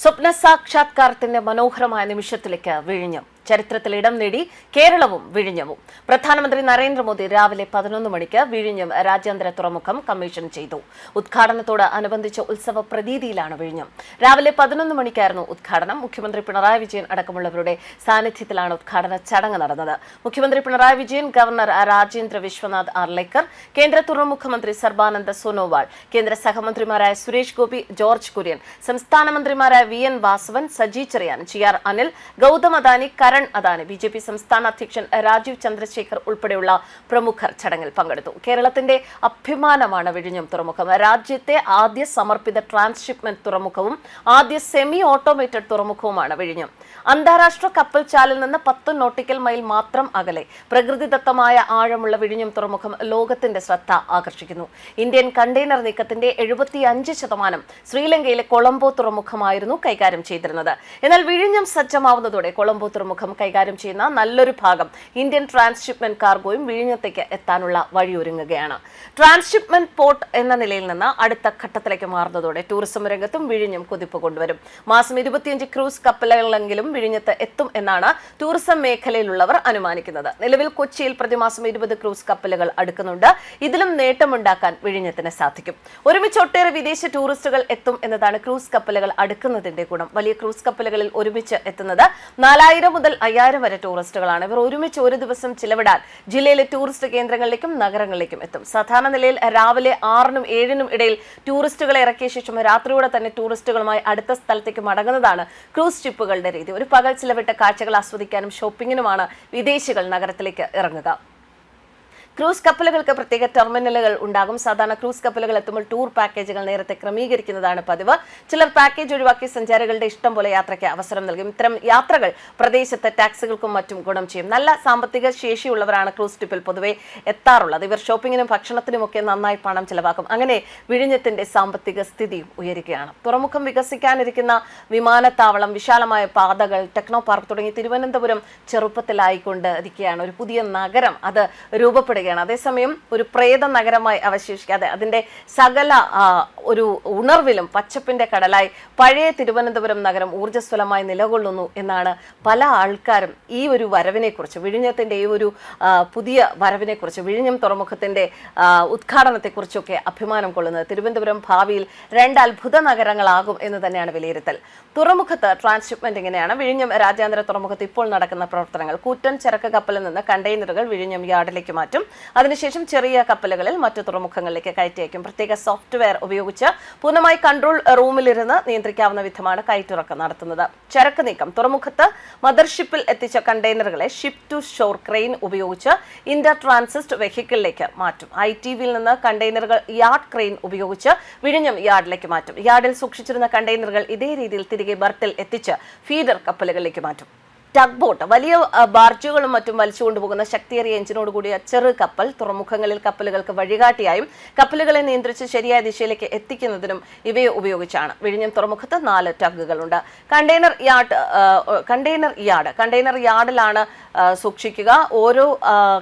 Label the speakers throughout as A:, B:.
A: സ്വപ്ന സാക്ഷാത്കാരത്തിന്റെ മനോഹരമായ നിമിഷത്തിലേക്ക് വിഴിഞ്ഞം. ചരിത്രത്തിൽ ഇടം നേടി കേരളവും വിഴിഞ്ഞവും. പ്രധാനമന്ത്രി നരേന്ദ്രമോദി രാവിലെ പതിനൊന്ന് മണിക്ക് വിഴിഞ്ഞം രാജ്യാന്തര തുറമുഖം കമ്മീഷൻ ചെയ്തു. ഉദ്ഘാടനത്തോട് അനുബന്ധിച്ച ഉത്സവ പ്രതീതിയിലാണ് വിഴിഞ്ഞം. രാവിലെ പതിനൊന്ന് മണിക്കായിരുന്നു ഉദ്ഘാടനം. മുഖ്യമന്ത്രി പിണറായി വിജയൻ അടക്കമുള്ളവരുടെ സാന്നിധ്യത്തിലാണ് ഉദ്ഘാടന ചടങ്ങ് നടന്നത്. മുഖ്യമന്ത്രി പിണറായി വിജയൻ ഗവർണർ രാജേന്ദ്ര വിശ്വനാഥ് ആർലേക്കർ കേന്ദ്ര തുറമുഖമന്ത്രി സർബാനന്ദ സോനോവാൾ കേന്ദ്ര സഹമന്ത്രിമാരായ സുരേഷ് ഗോപി ജോർജ് കുര്യൻ സംസ്ഥാന മന്ത്രിമാരായ V N Vasavan Saji Cherian G R Anil Gautam Adani Karan Adani B J P സംസ്ഥാന അധ്യക്ഷൻ രാജീവ് ചന്ദ്രശേഖർ ഉൾപ്പെടെയുള്ള പ്രമുഖർ ചടങ്ങിൽ പങ്കെടുത്തു. കേരളത്തിന്റെ അഭിമാനമാണ് വിഴിഞ്ഞം തുറമുഖം. രാജ്യത്തെ ആദ്യ സമർപ്പിത ട്രാൻസ്ഷിപ്മെന്റ് തുറമുഖവും ആദ്യ സെമി ഓട്ടോമേറ്റഡ് തുറമുഖവുമാണ് വിഴിഞ്ഞം. അന്താരാഷ്ട്ര കപ്പൽ ചാലിൽ നിന്ന് പത്ത് നോട്ടിക്കൽ മൈൽ മാത്രം അകലെ പ്രകൃതിദത്തമായ ആഴമുള്ള വിഴിഞ്ഞം തുറമുഖം ലോകത്തിന്റെ ശ്രദ്ധ ആകർഷിക്കുന്നു. ഇന്ത്യൻ കണ്ടെയ്നർ നീക്കത്തിന്റെ എഴുപത്തിയഞ്ച് ശതമാനം ശ്രീലങ്കയിലെ കൊളംബോ തുറമുഖമായിരുന്നു കൈകാര്യം ചെയ്തിരുന്നത്. എന്നാൽ വിഴിഞ്ഞം സജ്ജമാവുന്നതോടെ കൊളംബോ തുറമുഖം കൈകാര്യം ചെയ്യുന്ന നല്ലൊരു ഭാഗം ഇന്ത്യൻ ട്രാൻസ്ഷിപ്മെന്റ് കാർഗോയും വിഴിഞ്ഞത്തേക്ക് എത്താനുള്ള വഴിയൊരുങ്ങുകയാണ്. ട്രാൻസ്ഷിപ്മെന്റ് പോർട്ട് എന്ന നിലയിൽ നിന്ന് അടുത്ത ഘട്ടത്തിലേക്ക് മാറുന്നതോടെ ടൂറിസം രംഗത്തും വിഴിഞ്ഞും കുതിപ്പ് കൊണ്ടുവരും. മാസം ഇരുപത്തിയഞ്ച് ക്രൂസ് കപ്പലുകളെങ്കിലും വിഴിഞ്ഞത്ത് എത്തും എന്നാണ് ടൂറിസം മേഖലയിലുള്ളവർ അനുമാനിക്കുന്നത്. നിലവിൽ കൊച്ചിയിൽ പ്രതിമാസം ഇരുപത് ക്രൂസ് കപ്പലുകൾ അടുക്കുന്നുണ്ട്. ഇതിലും നേട്ടമുണ്ടാക്കാൻ വിഴിഞ്ഞത്തിന് സാധിക്കും. ഒരുമിച്ച് ഒട്ടേറെ വിദേശ ടൂറിസ്റ്റുകൾ എത്തും എന്നതാണ് ക്രൂസ് കപ്പലുകൾ അടുക്കുന്നതിന്റെ ഗുണം. വലിയ ക്രൂസ് കപ്പലുകളിൽ ഒരുമിച്ച് എത്തുന്നത് നാലായിരം മുതൽ അയ്യായിരം വരെ ടൂറിസ്റ്റുകളാണ്. ഇവർ ഒരുമിച്ച് ഒരു ദിവസം ചിലവിടാൻ ജില്ലയിലെ ടൂറിസ്റ്റ് കേന്ദ്രങ്ങളിലേക്കും നഗരങ്ങളിലേക്കും എത്തും. സാധാരണ നിലയിൽ രാവിലെ ആറിനും ഏഴിനും ഇടയിൽ ടൂറിസ്റ്റുകളെ ഇറക്കിയ ശേഷം രാത്രിയോടെ തന്നെ ടൂറിസ്റ്റുകളുമായി അടുത്ത സ്ഥലത്തേക്ക് മടങ്ങുന്നതാണ് ക്രൂസ് ഷിപ്പുകളുടെ രീതി. ഒരു പകൽ ചിലവിട്ട കാഴ്ചകൾ ആസ്വദിക്കാനും ഷോപ്പിങ്ങിനുമാണ് വിദേശികൾ നഗരത്തിലേക്ക് ഇറങ്ങുക. ക്രൂസ് കപ്പലുകൾക്ക് പ്രത്യേക ടെർമിനലുകൾ ഉണ്ടാകും. സാധാരണ ക്രൂസ് കപ്പലുകൾ എത്തുമ്പോൾ ടൂർ പാക്കേജുകൾ നേരത്തെ ക്രമീകരിക്കുന്നതാണ് പതിവ്. ചിലർ പാക്കേജ് ഒഴിവാക്കി സഞ്ചാരികളുടെ ഇഷ്ടം പോലെ യാത്രയ്ക്ക് അവസരം നൽകും. ഇത്തരം യാത്രകൾ പ്രദേശത്തെ ടാക്സികൾക്കും മറ്റും ഗുണം ചെയ്യും. നല്ല സാമ്പത്തിക ശേഷിയുള്ളവരാണ് ക്രൂസ് ട്രിപ്പിൽ പൊതുവെ എത്താറുള്ളത്. ഇവർ ഷോപ്പിങ്ങിനും ഭക്ഷണത്തിനുമൊക്കെ നന്നായി പണം ചിലവാക്കും. അങ്ങനെ വിഴിഞ്ഞത്തിന്റെ സാമ്പത്തിക സ്ഥിതിയും ഉയരുകയാണ്. തുറമുഖം വികസിക്കാനിരിക്കുന്ന വിമാനത്താവളം വിശാലമായ പാതകൾ ടെക്നോ പാർക്ക് തുടങ്ങി തിരുവനന്തപുരം ചെറുപ്പത്തിലായിക്കൊണ്ട് ഇരിക്കുകയാണ് ഒരു പുതിയ നഗരം അത് രൂപപ്പെടുകയാണ് അതേസമയം ഒരു പ്രേത നഗരമായി അവശേഷിക്കാതെ അതിന്റെ സകല ഒരു ഉണർവിലും പച്ചപ്പിന്റെ കടലായി പഴയ തിരുവനന്തപുരം നഗരം ഊർജസ്വലമായി നിലകൊള്ളുന്നു എന്നാണ് പല ആൾക്കാരും ഈ ഒരു വരവിനെക്കുറിച്ച് വിഴിഞ്ഞത്തിന്റെ ഈ ഒരു പുതിയ പുതിയ വരവിനെക്കുറിച്ച് വിഴിഞ്ഞം തുറമുഖത്തിന്റെ ഉദ്ഘാടനത്തെക്കുറിച്ചൊക്കെ അഭിമാനം കൊള്ളുന്നത്. തിരുവനന്തപുരം ഭാവിയിൽ രണ്ട് അത്ഭുത നഗരങ്ങളാകും എന്ന് തന്നെയാണ് വിലയിരുത്തൽ. തുറമുഖത്ത് ട്രാൻസ്ഷിപ്മെന്റ് ഇങ്ങനെയാണ്. വിഴിഞ്ഞം രാജ്യാന്തര തുറമുഖത്ത് ഇപ്പോൾ നടക്കുന്ന പ്രവർത്തനങ്ങൾ. കൂറ്റൻ ചരക്ക് കപ്പലിൽ നിന്ന് കണ്ടെയ്നറുകൾ വിഴിഞ്ഞം യാർഡിലേക്ക് മാറ്റും. അതിനുശേഷം ചെറിയ കപ്പലുകളിൽ മറ്റു തുറമുഖങ്ങളിലേക്ക് കയറ്റിയേക്കും പ്രത്യേക സോഫ്റ്റ്വെയർ ഉപയോഗിച്ച് പൂർണമായി കൺട്രോൾ റൂമിലിരുന്ന് നിയന്ത്രിക്കാവുന്ന വിധമാണ് കയറ്റിറക്കം നടത്തുന്നത്. ചരക്ക് നീക്കം. തുറമുഖത്ത് മദർഷിപ്പിൽ എത്തിച്ച കണ്ടെയ്നറുകളെ ഷിപ്പ് ടു ഷോർ ക്രെയിൻ ഉപയോഗിച്ച് ഇന്ത്യ ട്രാൻസിസ്റ്റ് വെഹിക്കിളിലേക്ക് മാറ്റും. ഐ ടി വിയിൽ നിന്ന് കണ്ടെയ്നറുകൾ യാർഡ് ക്രെയിൻ ഉപയോഗിച്ച് വിഴിഞ്ഞം യാർഡിലേക്ക് മാറ്റും. യാർഡിൽ സൂക്ഷിച്ചിരുന്ന കണ്ടെയ്നറുകൾ ഇതേ രീതിയിൽ തിരികെ ബർത്തിൽ എത്തിച്ച് ഫീഡർ കപ്പലുകളിലേക്ക് മാറ്റും. ടഗ് ബോട്ട് വലിയ ബാർജുകളും മറ്റും വലിച്ചു കൊണ്ടുപോകുന്ന ശക്തിയേറിയ എഞ്ചിനോട് കൂടിയ ചെറു കപ്പൽ തുറമുഖങ്ങളിൽ കപ്പലുകൾക്ക് വഴികാട്ടിയായും കപ്പലുകളെ നിയന്ത്രിച്ച് ശരിയായ ദിശയിലേക്ക് എത്തിക്കുന്നതിനും ഇവയെ ഉപയോഗിച്ചാണ്. വിഴിഞ്ഞം തുറമുഖത്ത് നാല് ടഗുകളുണ്ട് container yard container yard. Container യാർഡിലാണ് സൂക്ഷിക്കുക. ഓരോ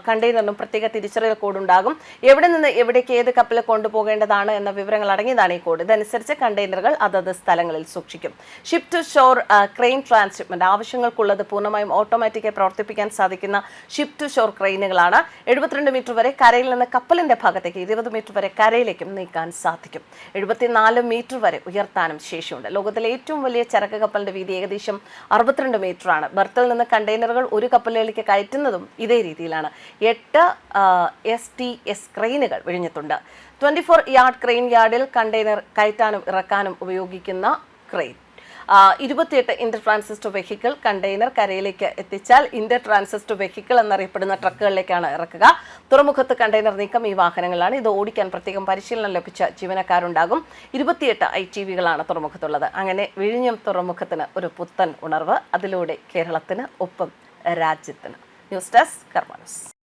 A: കണ്ടെയ്നറിനും പ്രത്യേക തിരിച്ചറിയൽ കോഡ് ഉണ്ടാകും എവിടെ നിന്ന് എവിടേക്ക് ഏത് കപ്പൽ കൊണ്ടുപോകേണ്ടതാണ് എന്ന വിവരങ്ങൾ അടങ്ങിയതാണ് ഈ കോഡ്. ഇതനുസരിച്ച് കണ്ടെയ്നറുകൾ അതത് സ്ഥലങ്ങളിൽ സൂക്ഷിക്കും. Ship to shore crane transshipment ആവശ്യങ്ങൾക്കുള്ളത് പൂർണമായും ഓട്ടോമാറ്റിക്കായി പ്രവർത്തിപ്പിക്കാൻ സാധിക്കുന്ന ഷിപ്പ് ടു ഷോർ ക്രെയിനുകളാണ് എഴുപത്തിരണ്ട് മീറ്റർ വരെ കരയിൽ നിന്ന് കപ്പലിന്റെ ഭാഗത്തേക്ക് ഇരുപത് മീറ്റർ വരെ കരയിലേക്കും നീക്കാൻ സാധിക്കും. എഴുപത്തിനാല് മീറ്റർ വരെ ഉയർത്താനും ശേഷിയുണ്ട്. ലോകത്തിലെ ഏറ്റവും വലിയ ചരക്ക് കപ്പലിന്റെ വീതി ഏകദേശം അറുപത്തിരണ്ട് മീറ്ററാണ് ബർത്തിൽ നിന്ന് കണ്ടെയ്നറുകൾ ഒരു കപ്പലിലേക്ക് കയറ്റുന്നതും ഇതേ രീതിയിലാണ്. എട്ട് എസ് ടി എസ് ക്രെയിനുകൾ വിഴിഞ്ഞിട്ടുണ്ട് ട്വന്റി ഫോർ യാർഡ് ക്രെയിൻ യാർഡിൽ കണ്ടെയ്നർ കയറ്റാനും ഇറക്കാനും ഉപയോഗിക്കുന്ന ക്രെയിൻ ഇരുപത്തിയെട്ട് ഇന്റർ ട്രാൻസിസ്റ്റർ വെഹിക്കിൾ കണ്ടെയ്നർ കരയിലേക്ക് എത്തിച്ചാൽ ഇന്റർ ട്രാൻസിസ്റ്റർ വെഹിക്കിൾ എന്നറിയപ്പെടുന്ന ട്രക്കുകളിലേക്കാണ് ഇറക്കുക. തുറമുഖത്ത് കണ്ടെയ്നർ നീക്കം ഈ വാഹനങ്ങളാണ്. ഇത് ഓടിക്കാൻ പ്രത്യേകം പരിശീലനം ലഭിച്ച ജീവനക്കാരുണ്ടാകും. ഇരുപത്തിയെട്ട് ഐ ടി വികളാണ് തുറമുഖത്തുള്ളത്. അങ്ങനെ വിഴിഞ്ഞം തുറമുഖത്തിന് ഒരു പുത്തൻ ഉണർവ് അതിലൂടെ കേരളത്തിന് ഒപ്പം രാജ്യത്തിന്. News desk കർമാനസ്